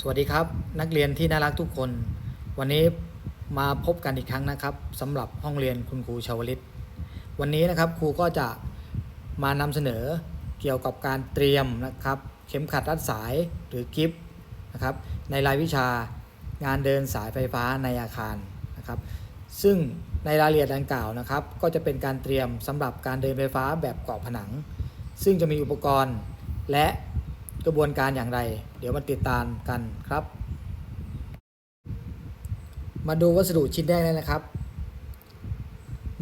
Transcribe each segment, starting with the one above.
สวัสดีครับ นักเรียนที่น่ารักทุกคน วันนี้มาพบกันอีกครั้งนะครับสำหรับห้องเรียนคุณครูชาวลิต วันนี้นะครับครูก็จะมานำเสนอเกี่ยวกับการเตรียมนะครับ เข็มขัดรัดสายหรือกิฟนะครับ ในรายวิชางานเดินสายไฟฟ้าในอาคารนะครับ ซึ่งในรายละเอียดดังกล่าวนะครับ ก็จะเป็นการเตรียมสำหรับการเดินไฟฟ้าแบบเกาะผนัง ซึ่งจะมีอุปกรณ์และ กระบวนการอย่างไร เดี๋ยวมาติดตามกันครับ มาดูวัสดุชิ้นแรกเลยนะครับ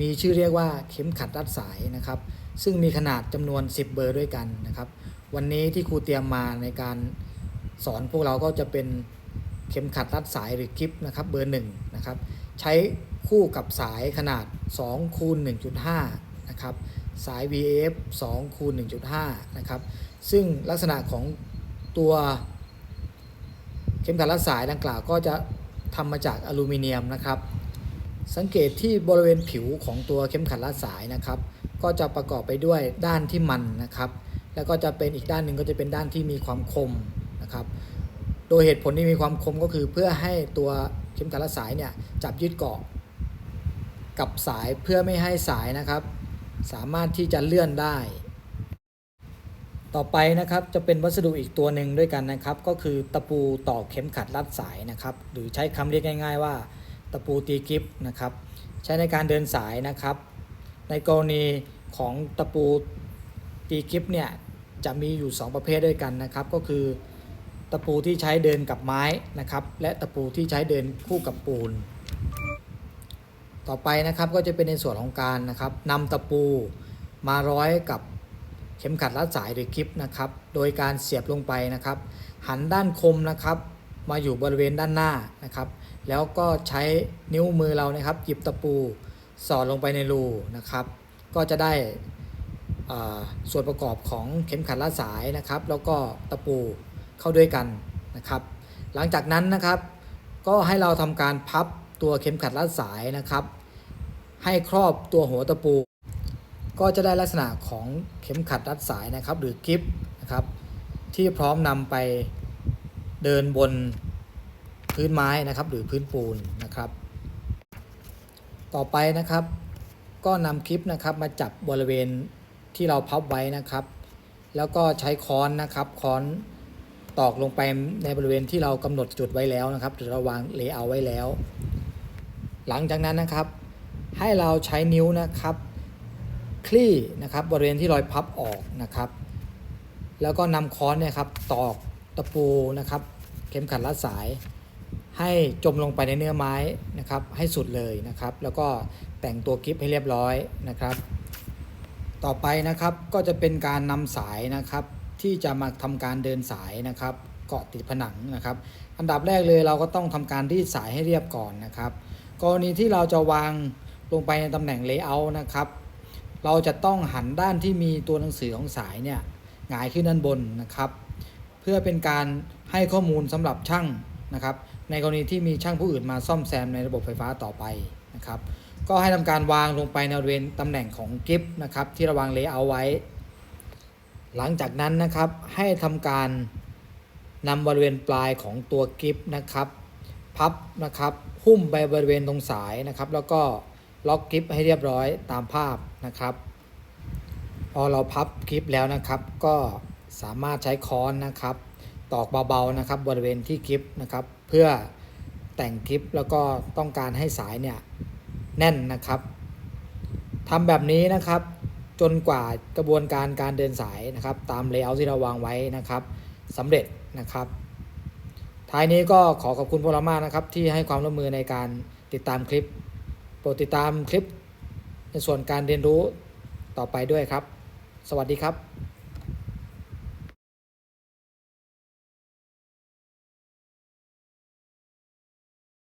มีชื่อเรียกว่าเข็มขัดรัดสายนะครับ ซึ่งมีขนาดจำนวน 10 เบอร์ด้วยกันนะครับ วันนี้ที่ครูเตรียมมาในการสอนพวกเราก็จะเป็นเข็มขัดรัดสายหรือกิฟนะครับเบอร์1นะครับใช้คู่กับสายขนาด2คูณ1.5นะครับสาย VF 2คูณ1.5นะครับ ซึ่งลักษณะของตัวเข็มขัดรัดสายดังกล่าวก็จะทำมาจากอลูมิเนียมนะครับ สังเกตที่บริเวณผิวของตัวเข็มขัดรัดสายนะครับ ก็จะประกอบไปด้วยด้านที่มันนะครับ แล้วก็จะเป็นอีกด้านหนึ่งก็จะเป็นด้านที่มีความคมนะครับ โดยเหตุผลที่มีความคมก็คือเพื่อให้ตัวเข็มขัดรัดสายเนี่ยจับยึดเกาะกับสายเพื่อไม่ให้สายนะครับ สามารถที่จะเลื่อนได้ ต่อไปนะครับจะเป็นวัสดุอีกตัวหนึ่งด้วยกันนะครับ ก็คือตะปูตอกเข็มขัดรัดสายนะครับ หรือใช้คำเรียกง่าย ๆ ว่า ตะปูตีกิฟนะครับ ใช้ในการเดินสายนะครับ ในกรณีของตะปูตีกิฟเนี่ยจะมีอยู่ 2 ประเภทด้วยกันนะครับ ก็คือ ตะปูที่ใช้เดินกับไม้นะครับ และตะปูที่ใช้เดินคู่กับปูน ต่อไปนะครับก็จะเป็นในส่วนของการนะครับนำตะปูมาร้อยกับ เข็มขัดรัดสายหรือกิฟนะครับ โดยการเสียบลงไปนะครับ หันด้านคมนะครับ มาอยู่บริเวณด้านหน้านะครับ แล้วก็ใช้นิ้วมือเรานะครับหยิบตะปูสอดลงไปในรูนะครับ ก็จะได้ส่วนประกอบของเข็มขัดรัดสายนะครับ แล้วก็ตะปูเข้าด้วยกันนะครับ หลังจากนั้นนะครับ ก็ให้เราทำการพับตัวเข็มขัดรัดสายนะครับ ให้ครอบตัวหัวตะปู ก็จะได้ลักษณะของเข็มขัดรัดสายนะครับหรือกิฟนะครับที่พร้อมนำไปเดินบนพื้นไม้นะครับหรือพื้นปูนนะครับ ต่อไปนะครับ ก็นำคลิปนะครับมาจับบริเวณที่เราพับไว้นะครับ แล้วก็ใช้ค้อนนะครับค้อนตอกลงไปในบริเวณที่เรากำหนดจุดไว้แล้วนะครับหรือเราวางเลเยอร์ไว้แล้ว หลังจากนั้นนะครับ ให้เราใช้นิ้วนะครับ คลี่นะครับบริเวณที่รอยพับออกนะครับ แล้วก็นำค้อนเนี่ยครับตอกตะปูนะครับ เข็มขัดรัดสาย ให้จมลงไปในเนื้อไม้นะครับ ให้สุดเลยนะครับ แล้วก็แต่งตัวกิฟให้เรียบร้อยนะครับ ต่อไปนะครับก็จะเป็นการนำสายนะครับ ที่จะมาทำการเดินสายนะครับ เกาะติดผนังนะครับ อันดับแรกเลยเราก็ต้องทำการรีดสายให้เรียบก่อนนะครับ กรณีที่เราจะวางลงไปในตำแหน่งเลเยอร์นะครับ เราจะต้องหันด้านที่มีตัวหนังสือของสายเนี่ยหงายขึ้นด้านบนนะครับ เพื่อเป็นการให้ข้อมูลสำหรับช่างนะครับ ในกรณีที่มีช่างผู้อื่นมาซ่อมแซมในระบบไฟฟ้าต่อไปนะครับ ก็ให้ทำการวางลงไปในบริเวณตำแหน่งของกิฟนะครับ ที่ราวางเลเยอร์ไว้ หลังจากนั้นนะครับให้ทำการนำบริเวณปลายของตัวกิฟนะครับ พับนะครับหุ้มไปบริเวณตรงสายนะครับ แล้วก็ ล็อกกิฟต์ให้เรียบร้อยตามภาพนะครับ พอเราพับกิฟต์แล้วนะครับ ก็สามารถใช้ค้อนนะครับ ตอกเบาๆนะครับ บริเวณที่กิฟต์นะครับ เพื่อแต่งกิฟต์แล้วก็ต้องการให้สายเนี่ยแน่นนะครับทำแบบนี้นะครับ จนกว่ากระบวนการการเดินสายนะครับ ตามเลเยอร์ที่เราวางไว้นะครับสำเร็จนะครับท้ายนี้ก็ขอขอบคุณพวกเรามากนะครับ ที่ให้ความร่วมมือในการติดตามคลิป รดติดตามคลิปในส่วนการเรียนรู้ต่อไปด้วยครับ สวัสดีครับ